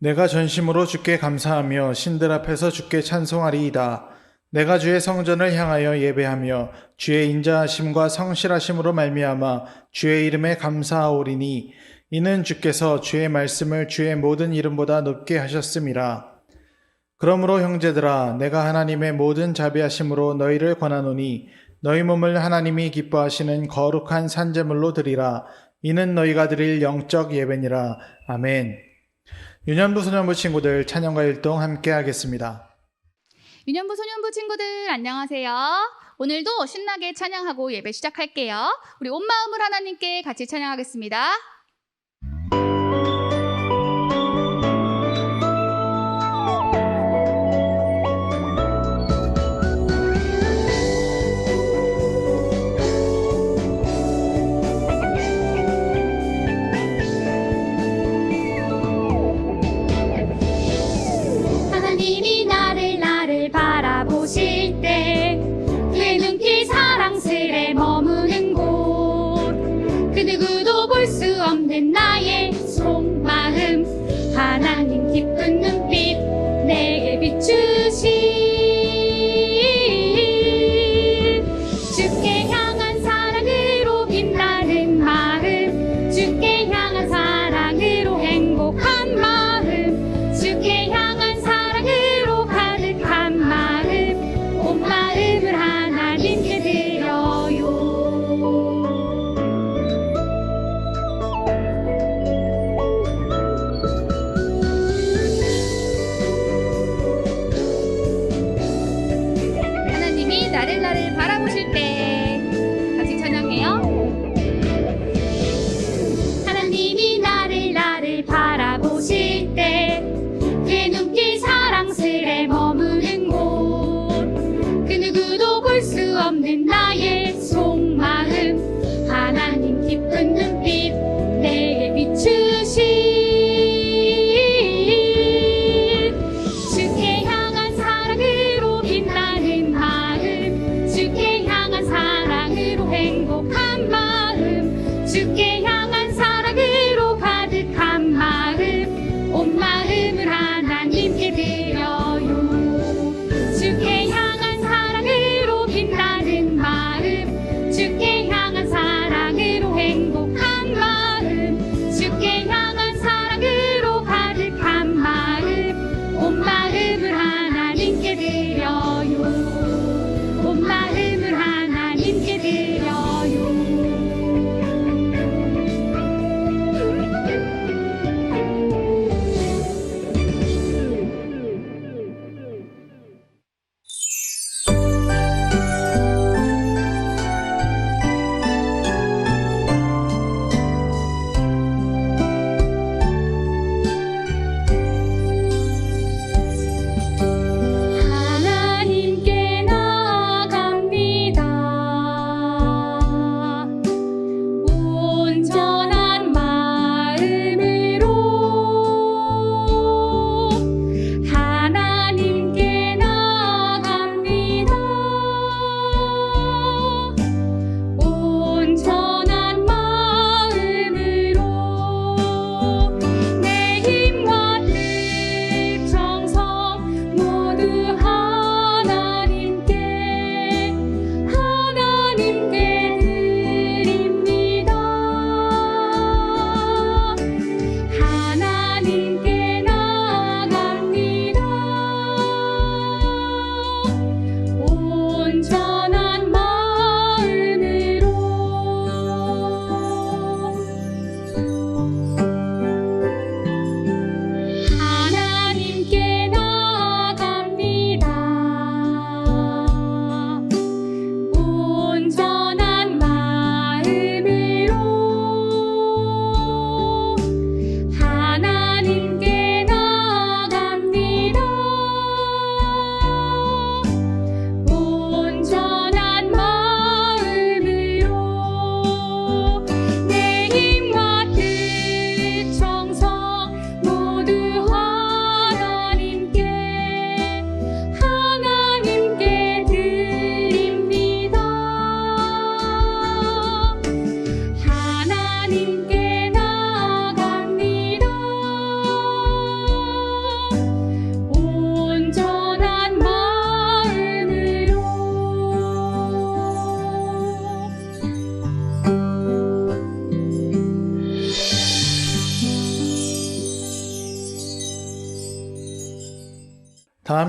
내가 전심으로 주께 감사하며 신들 앞에서 주께 찬송하리이다. 내가 주의 성전을 향하여 예배하며 주의 인자하심과 성실하심으로 말미암아 주의 이름에 감사하오리니 이는 주께서 주의 말씀을 주의 모든 이름보다 높게 하셨음이라. 그러므로 형제들아 내가 하나님의 모든 자비하심으로 너희를 권하노니 너희 몸을 하나님이 기뻐하시는 거룩한 산제물로 드리라. 이는 너희가 드릴 영적 예배니라. 아멘. 유년부 소년부 친구들 찬양과 일동 함께 하겠습니다. 유년부 소년부 친구들 안녕하세요. 오늘도 신나게 찬양하고 예배 시작할게요. 우리 온 마음을 하나님께 같이 찬양하겠습니다.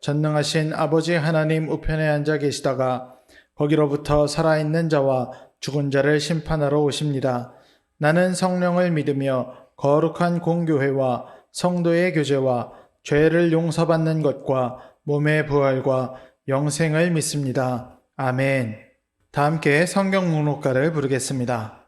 전능하신 아버지 하나님 우편에 앉아 계시다가 거기로부터 살아있는 자와 죽은 자를 심판하러 오십니다. 나는 성령을 믿으며 거룩한 공교회와 성도의 교제와 죄를 용서받는 것과 몸의 부활과 영생을 믿습니다. 아멘. 다 함께 성경 목록가를 부르겠습니다.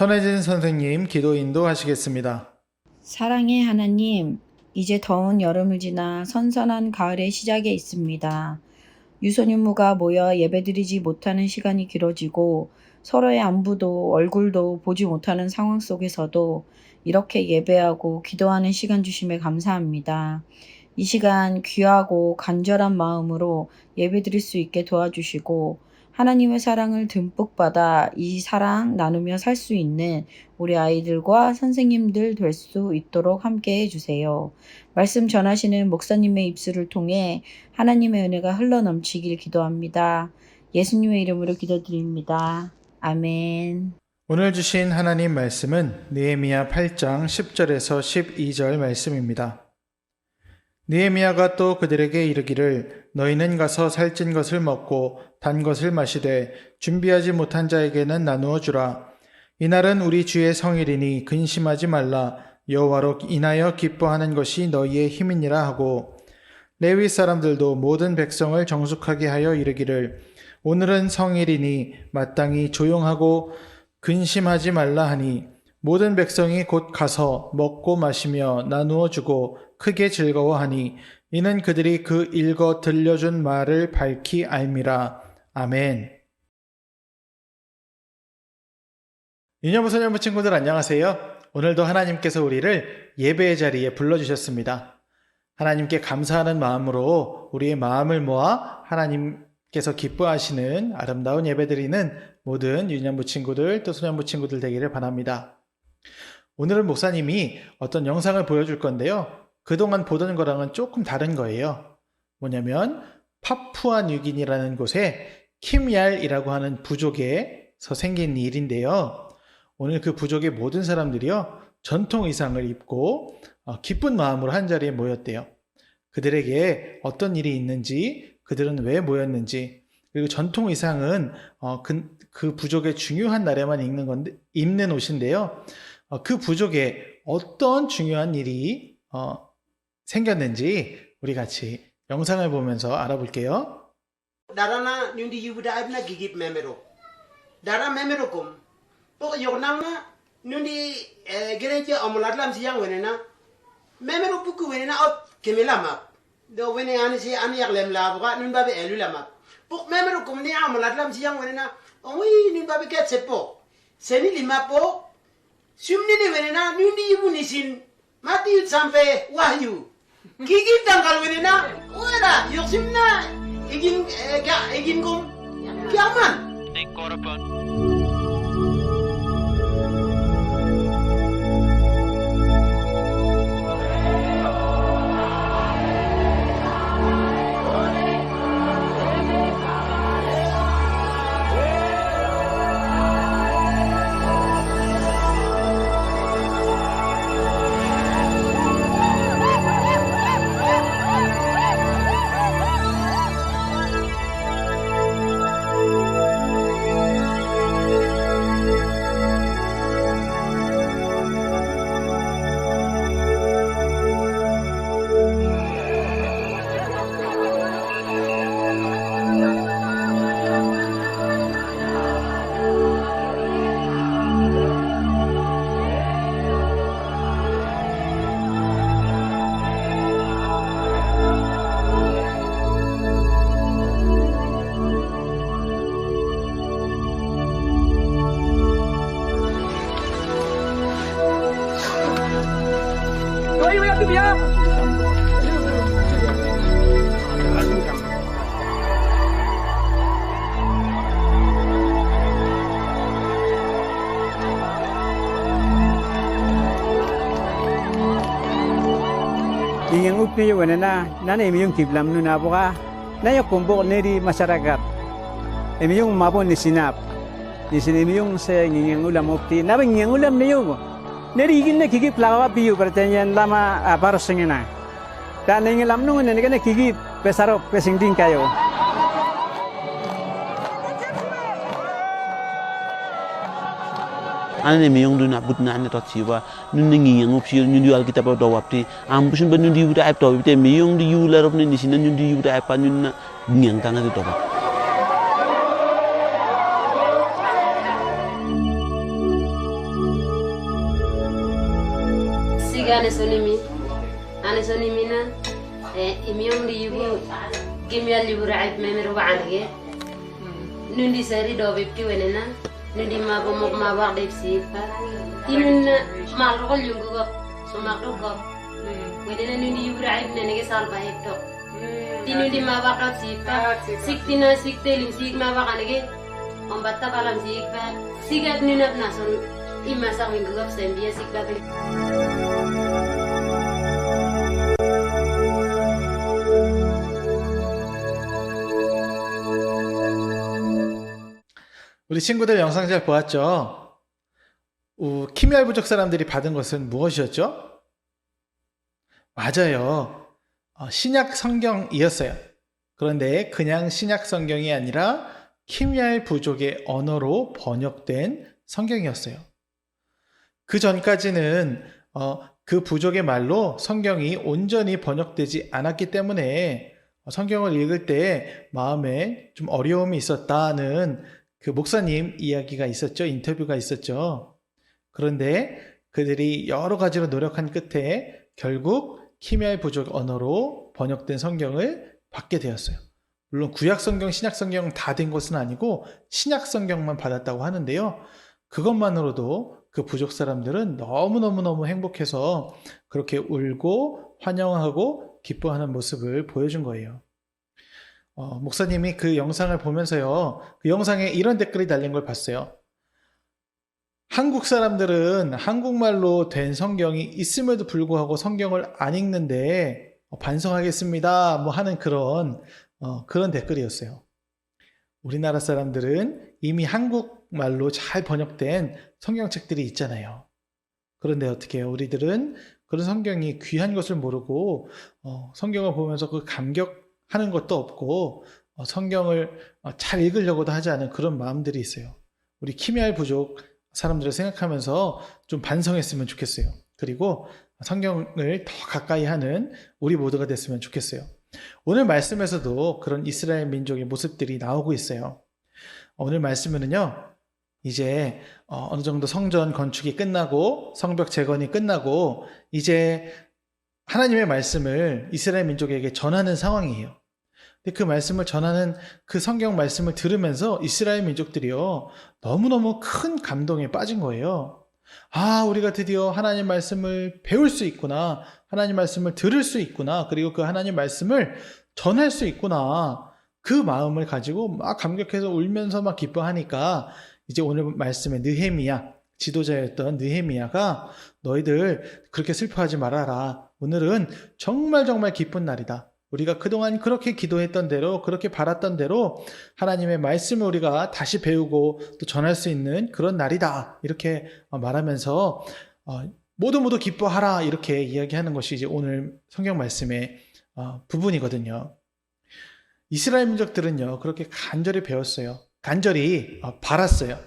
선혜진 선생님 기도 인도하시겠습니다. 사랑의 하나님, 이제 더운 여름을 지나 선선한 가을의 시작에 있습니다. 유소년무가 모여 예배드리지 못하는 시간이 길어지고 서로의 안부도 얼굴도 보지 못하는 상황 속에서도 이렇게 예배하고 기도하는 시간 주심에 감사합니다. 이 시간 귀하고 간절한 마음으로 예배드릴 수 있게 도와주시고 하나님의 사랑을 듬뿍 받아 이 사랑 나누며 살 수 있는 우리 아이들과 선생님들 될 수 있도록 함께 해주세요. 말씀 전하시는 목사님의 입술을 통해 하나님의 은혜가 흘러넘치길 기도합니다. 예수님의 이름으로 기도드립니다. 아멘. 오늘 주신 하나님 말씀은 느헤미야 8장 10절에서 12절 말씀입니다. 느헤미야가 또 그들에게 이르기를 너희는 가서 살찐 것을 먹고 단 것을 마시되 준비하지 못한 자에게는 나누어 주라. 이날은 우리 주의 성일이니 근심하지 말라. 여호와로 인하여 기뻐하는 것이 너희의 힘이니라 하고 레위 사람들도 모든 백성을 정숙하게 하여 이르기를 오늘은 성일이니 마땅히 조용하고 근심하지 말라 하니 모든 백성이 곧 가서 먹고 마시며 나누어 주고 크게 즐거워하니 이는 그들이 그 읽어 들려준 말을 밝히 알미라. 아멘. 유년부 소년부 친구들 안녕하세요. 오늘도 하나님께서 우리를 예배의 자리에 불러주셨습니다. 하나님께 감사하는 마음으로 우리의 마음을 모아 하나님께서 기뻐하시는 아름다운 예배 드리는 모든 유년부 친구들 또 소년부 친구들 되기를 바랍니다. 오늘은 목사님이 어떤 영상을 보여줄 건데요. 그동안 보던 거랑은 조금 다른 거예요. 뭐냐면 파푸아 뉴기니라는 곳에 킴얄이라고 하는 부족에서 생긴 일인데요. 오늘 그 부족의 모든 사람들이요. 전통 의상을 입고 어, 기쁜 마음으로 한 자리에 모였대요. 그들에게 어떤 일이 있는지, 그들은 왜 모였는지, 그리고 전통 의상은 어, 그, 그 부족의 중요한 날에만 입는 건데 입는 옷인데요. 어, 그 부족에 어떤 중요한 일이 어, 생겼는지 우리 같이 영상을 보면서 알아볼게요. eh, gereche amulatlam siyang wenena memero buku wenena ot kemela map do wene ani si ani yak lem la buka nun babe elu la map pok memero kum ni amulatlam siyang wenena oi nun babe ket sepo seni lima po sumnini wenena ibu ibunisin mati sampai wahyu kiki tangkal wenena wala yok sumna igin ega eh, igin kum kiaman 나는 미용 기블람 누나보가 나요 공복 내리 masaragat. Emiyong mabon ni sinap. Ni sinimiyong sa ngingyang ulam upti. Nabang ngingyang ulam na yung. Narigil na kikip lakawa piyo para tanyan lama uh, para sa ngina. Kaya nangyang ulam nung nangyang kikip pesarop pesing din kayo. Ane mi yong duna but na ne tot siwa. Nun ni ngi ngop si nyun yu al kita pa do wapti. Am busun ben ndi yuta ap to te. Mi yong di yu la rob ne ni sin nyun di yuta ap pa nyun na ngiang kanga di to ba siga ane sonimi ane sonimina eh, imiyong di yubu gimya libura aib memeru ba ange nundi sari do bipti wenena nudi mabo mo mabo de sifa inun malro lungu gop sumakro gop hmm. wedena nudi yura ibne nege salba hepto hmm. tinu di mabo ah, ka sifa siktina sikte lim sik mabo ka nege ombatta balam sikba sigat nunat nason imasa wingu gop sembia sikba 우리 친구들 영상 잘 보았죠? 우, 키미알 부족 사람들이 받은 것은 무엇이었죠? 맞아요. 어, 신약 성경이었어요. 그런데 그냥 신약 성경이 아니라 키미알 부족의 언어로 번역된 성경이었어요. 그 전까지는 어, 그 부족의 말로 성경이 온전히 번역되지 않았기 때문에 성경을 읽을 때 마음에 좀 어려움이 있었다는 그 목사님 이야기가 있었죠. 인터뷰가 있었죠. 그런데 그들이 여러 가지로 노력한 끝에 결국 키미알 부족 언어로 번역된 성경을 받게 되었어요. 물론 구약 성경, 신약 성경 다 된 것은 아니고 신약 성경만 받았다고 하는데요. 그것만으로도 그 부족 사람들은 너무너무너무 행복해서 그렇게 울고 환영하고 기뻐하는 모습을 보여준 거예요. 어, 목사님이 그 영상을 보면서요, 그 영상에 이런 댓글이 달린 걸 봤어요. 한국 사람들은 한국말로 된 성경이 있음에도 불구하고 성경을 안 읽는데 어, 반성하겠습니다. 뭐 하는 그런, 어, 그런 댓글이었어요. 우리나라 사람들은 이미 한국말로 잘 번역된 성경책들이 있잖아요. 그런데 어떻게 해요? 우리들은 그런 성경이 귀한 것을 모르고 어, 성경을 보면서 그 감격 하는 것도 없고 어, 성경을 어, 잘 읽으려고도 하지 않은 그런 마음들이 있어요. 우리 키미알 부족 사람들을 생각하면서 좀 반성했으면 좋겠어요. 그리고 성경을 더 가까이 하는 우리 모두가 됐으면 좋겠어요. 오늘 말씀에서도 그런 이스라엘 민족의 모습들이 나오고 있어요. 오늘 말씀은요, 이제 어, 어느 정도 성전 건축이 끝나고 성벽 재건이 끝나고 이제 하나님의 말씀을 이스라엘 민족에게 전하는 상황이에요. 근데 그 말씀을 전하는 그 성경 말씀을 들으면서 이스라엘 민족들이요, 너무너무 큰 감동에 빠진 거예요. 아, 우리가 드디어 하나님 말씀을 배울 수 있구나. 하나님 말씀을 들을 수 있구나. 그리고 그 하나님 말씀을 전할 수 있구나. 그 마음을 가지고 막 감격해서 울면서 막 기뻐하니까 이제 오늘 말씀의 느헤미야, 지도자였던 느헤미야가 너희들 그렇게 슬퍼하지 말아라. 오늘은 정말 정말 기쁜 날이다. 우리가 그동안 그렇게 기도했던 대로, 그렇게 바랐던 대로 하나님의 말씀을 우리가 다시 배우고 또 전할 수 있는 그런 날이다. 이렇게 말하면서 어, 모두 모두 기뻐하라. 이렇게 이야기하는 것이 이제 오늘 성경 말씀의 어, 부분이거든요. 이스라엘 민족들은요, 그렇게 간절히 배웠어요. 간절히 어, 바랐어요.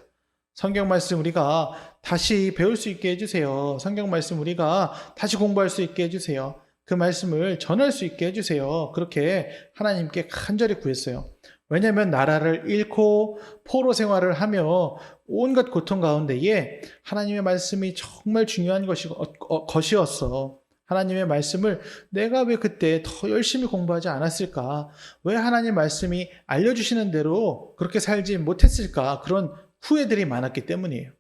성경 말씀 우리가 다시 배울 수 있게 해주세요. 성경 말씀 우리가 다시 공부할 수 있게 해주세요. 그 말씀을 전할 수 있게 해주세요. 그렇게 하나님께 간절히 구했어요. 왜냐하면 나라를 잃고 포로 생활을 하며 온갖 고통 가운데에 하나님의 말씀이 정말 중요한 것이, 어, 것이었어. 하나님의 말씀을 내가 왜 그때 더 열심히 공부하지 않았을까? 왜 하나님 말씀이 알려주시는 대로 그렇게 살지 못했을까? 그런 후회들이 많았기 때문이에요.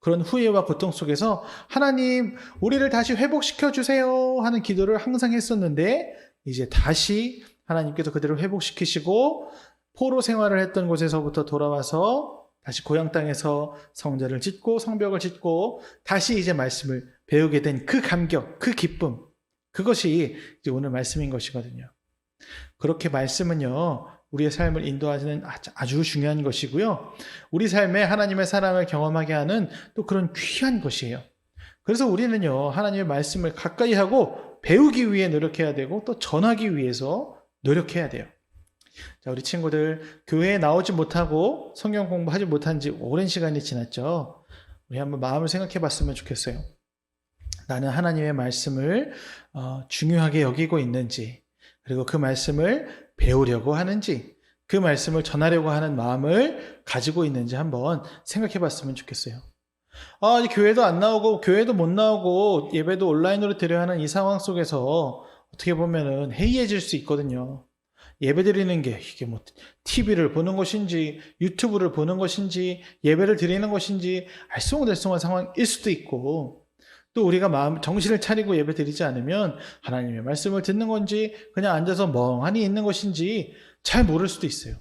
그런 후회와 고통 속에서 하나님, 우리를 다시 회복시켜 주세요 하는 기도를 항상 했었는데, 이제 다시 하나님께서 그대로 회복시키시고, 포로 생활을 했던 곳에서부터 돌아와서 다시 고향 땅에서 성전을 짓고 성벽을 짓고 다시 이제 말씀을 배우게 된 그 감격, 그 기쁨, 그것이 이제 오늘 말씀인 것이거든요. 그렇게 말씀은요, 우리의 삶을 인도하는 아주 중요한 것이고요. 우리 삶에 하나님의 사랑을 경험하게 하는 또 그런 귀한 것이에요. 그래서 우리는요, 하나님의 말씀을 가까이 하고 배우기 위해 노력해야 되고 또 전하기 위해서 노력해야 돼요. 자, 우리 친구들 교회에 나오지 못하고 성경 공부하지 못한 지 오랜 시간이 지났죠. 우리 한번 마음을 생각해 봤으면 좋겠어요. 나는 하나님의 말씀을 어, 중요하게 여기고 있는지, 그리고 그 말씀을 배우려고 하는지, 그 말씀을 전하려고 하는 마음을 가지고 있는지 한번 생각해 봤으면 좋겠어요. 아, 교회도 안 나오고, 교회도 못 나오고, 예배도 온라인으로 드려야 하는 이 상황 속에서 어떻게 보면은 해이해질 수 있거든요. 예배 드리는 게 이게 뭐 TV를 보는 것인지 유튜브를 보는 것인지 예배를 드리는 것인지 알쏭달쏭한 상황일 수도 있고 또 우리가 마음 정신을 차리고 예배 드리지 않으면 하나님의 말씀을 듣는 건지 그냥 앉아서 멍하니 있는 것인지 잘 모를 수도 있어요.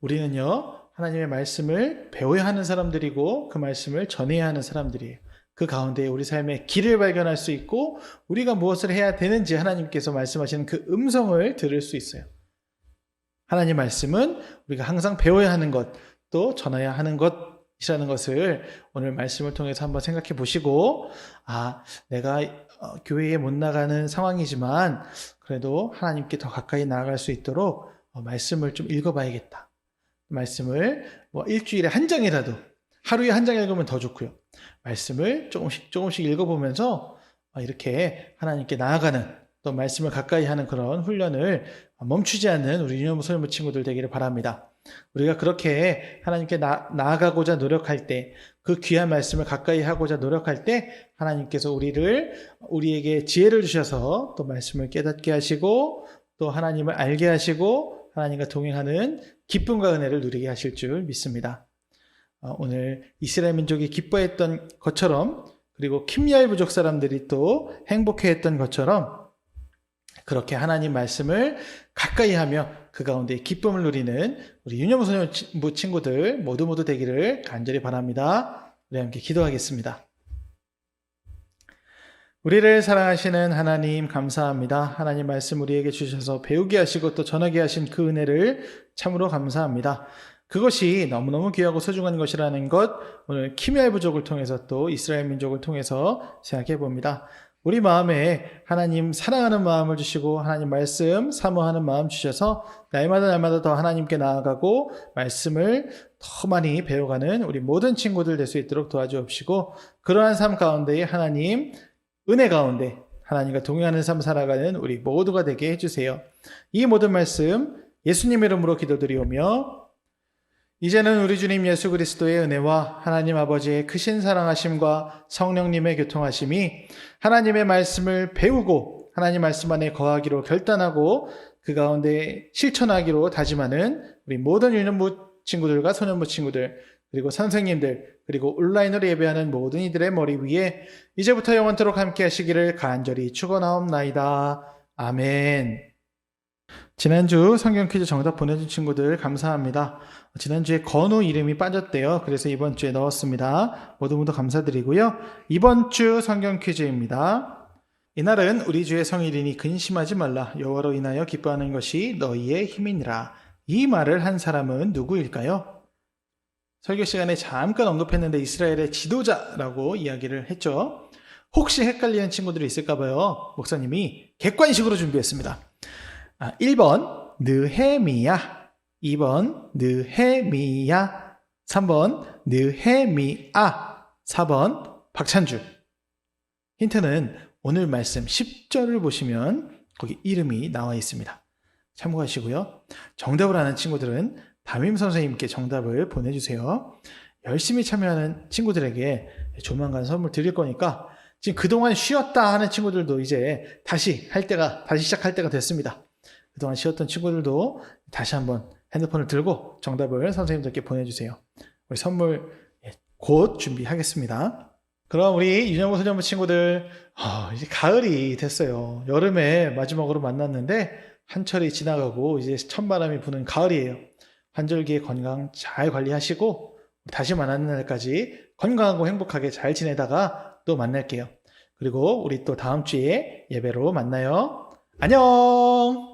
우리는요 하나님의 말씀을 배워야 하는 사람들이고 그 말씀을 전해야 하는 사람들이에요. 그 가운데 우리 삶의 길을 발견할 수 있고 우리가 무엇을 해야 되는지 하나님께서 말씀하시는 그 음성을 들을 수 있어요. 하나님 말씀은 우리가 항상 배워야 하는 것, 또 전해야 하는 것 이라는 것을 오늘 말씀을 통해서 한번 생각해 보시고, 아, 내가 어, 교회에 못 나가는 상황이지만, 그래도 하나님께 더 가까이 나아갈 수 있도록 어, 말씀을 좀 읽어봐야겠다. 말씀을 뭐 일주일에 한 장이라도, 하루에 한 장 읽으면 더 좋고요. 말씀을 조금씩 조금씩 읽어보면서 어, 이렇게 하나님께 나아가는 또 말씀을 가까이 하는 그런 훈련을 멈추지 않는 우리 유년부 소년부 친구들 되기를 바랍니다. 우리가 그렇게 하나님께 나, 나아가고자 노력할 때, 그 귀한 말씀을 가까이 하고자 노력할 때, 하나님께서 우리를, 우리에게 지혜를 주셔서 또 말씀을 깨닫게 하시고, 또 하나님을 알게 하시고, 하나님과 동행하는 기쁨과 은혜를 누리게 하실 줄 믿습니다. 어, 오늘 이스라엘 민족이 기뻐했던 것처럼, 그리고 킴야의 부족 사람들이 또 행복해했던 것처럼, 그렇게 하나님 말씀을 가까이 하며 그 가운데 기쁨을 누리는 우리 소년부 친구들 모두 모두 되기를 간절히 바랍니다. 우리 함께 기도하겠습니다. 우리를 사랑하시는 하나님 감사합니다. 하나님 말씀 우리에게 주셔서 배우게 하시고 또 전하게 하신 그 은혜를 참으로 감사합니다. 그것이 너무너무 귀하고 소중한 것이라는 것 오늘 키미아의 부족을 통해서 또 이스라엘 민족을 통해서 생각해 봅니다. 우리 마음에 하나님 사랑하는 마음을 주시고 하나님 말씀 사모하는 마음 주셔서 날마다 날마다 더 하나님께 나아가고 말씀을 더 많이 배워가는 우리 모든 친구들 될 수 있도록 도와주옵시고 그러한 삶 가운데에 하나님 은혜 가운데 하나님과 동행하는 삶 살아가는 우리 모두가 되게 해주세요. 이 모든 말씀 예수님 이름으로 기도드리오며 이제는 우리 주님 예수 그리스도의 은혜와 하나님 아버지의 크신 사랑하심과 성령님의 교통하심이 하나님의 말씀을 배우고 하나님 말씀 안에 거하기로 결단하고 그 가운데 실천하기로 다짐하는 우리 모든 유년부 친구들과 소년부 친구들 그리고 선생님들 그리고 온라인으로 예배하는 모든 이들의 머리 위에 이제부터 영원토록 함께 하시기를 간절히 축원하옵나이다. 아멘. 지난주 성경 퀴즈 정답 보내준 친구들 감사합니다. 지난주에 건우 이름이 빠졌대요. 그래서 이번 주에 넣었습니다. 모두 모두 감사드리고요. 이번 주 성경 퀴즈입니다. 이날은 우리 주의 성일이니 근심하지 말라. 여호와로 인하여 기뻐하는 것이 너희의 힘이니라. 이 말을 한 사람은 누구일까요? 설교 시간에 잠깐 언급했는데 이스라엘의 지도자라고 이야기를 했죠. 혹시 헷갈리는 친구들이 있을까봐요. 목사님이 객관식으로 준비했습니다. 아, 1번 느헤미야 2번 느헤미야 3번 느헤미아 4번 박찬주 힌트는 오늘 말씀 10절을 보시면 거기 이름이 나와 있습니다. 참고하시고요. 정답을 아는 친구들은 담임 선생님께 정답을 보내주세요. 열심히 참여하는 친구들에게 조만간 선물 드릴 거니까 지금 그동안 쉬었다 하는 친구들도 이제 다시 할 때가, 다시 시작할 때가 됐습니다. 그동안 쉬었던 친구들도 다시 한번 핸드폰을 들고 정답을 선생님들께 보내주세요. 우리 선물 예, 곧 준비하겠습니다. 그럼 우리 윤영구 소년부 친구들, 아, 이제 가을이 됐어요. 여름에 마지막으로 만났는데 한철이 지나가고 이제 찬바람이 부는 가을이에요. 환절기에 건강 잘 관리하시고 다시 만나는 날까지 건강하고 행복하게 잘 지내다가 또 만날게요. 그리고 우리 또 다음 주에 예배로 만나요. 안녕!